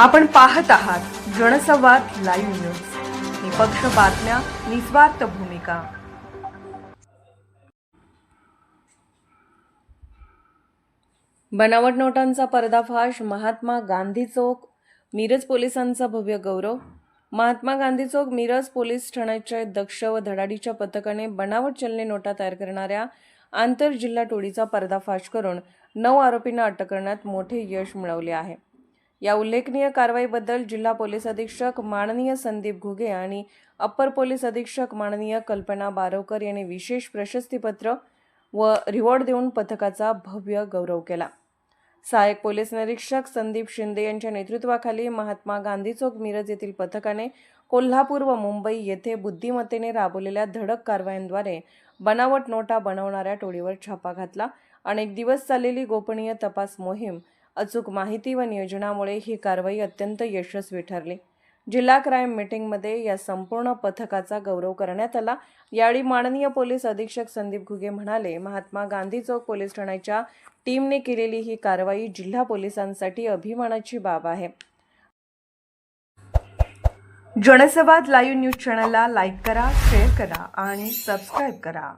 आपण पाहत आहात जनसंवाद लाईव्ह न्यूज. निपक्ष बातम्या निस्वार्थ भूमिका. बनावट नोटांचा पर्दाफाश महात्मा गांधी चौक मिरज पोलिसांचा भव्य गौरव. महात्मा गांधी चौक मिरज पोलीस ठाण्याच्या दक्ष व धडाडीच्या पथकाने बनावट चलने नोटा तयार करणाऱ्या आंतरजिल्हा टोळीचा पर्दाफाश करून नऊ आरोपींना अटक करण्यात मोठे यश मिळवले आहे. या उल्लेखनीय कारवाईबद्दल जिल्हा पोलीस अधीक्षक माननीय संदीप घुगे आणि अप्पर पोलीस अधीक्षक माननीय कल्पना बारवकर यांनी विशेष प्रशस्तीपत्र व रिवॉर्ड देऊन पथकाचा भव्य गौरव केला. सहाय्यक पोलीस निरीक्षक संदीप शिंदे यांच्या नेतृत्वाखाली महात्मा गांधी चौक मिरज येथील पथकाने कोल्हापूर व मुंबई येथे बुद्धिमत्तेने राबवलेल्या धडक कारवायांद्वारे बनावट नोटा बनवणाऱ्या टोळीवर छापा घातला. अनेक दिवस चाललेली गोपनीय तपास मोहीम अचूक माहिती व नियोजनामुळे ही कारवाई अत्यंत यशस्वी ठरली. जिल्हा क्राईम मीटिंगमध्ये या संपूर्ण पथकाचा गौरव करण्यात आला. यावेळी माननीय पोलीस अधीक्षक संदीप घुगे म्हणाले महात्मा गांधी चौक पोलीस ठाण्याच्या टीमने केलेली ही कारवाई जिल्हा पोलिसांसाठी अभिमानाची बाब आहे. जनसंवाद लाईव्ह न्यूज चॅनलला लाईक करा शेअर करा आणि सबस्क्राईब करा.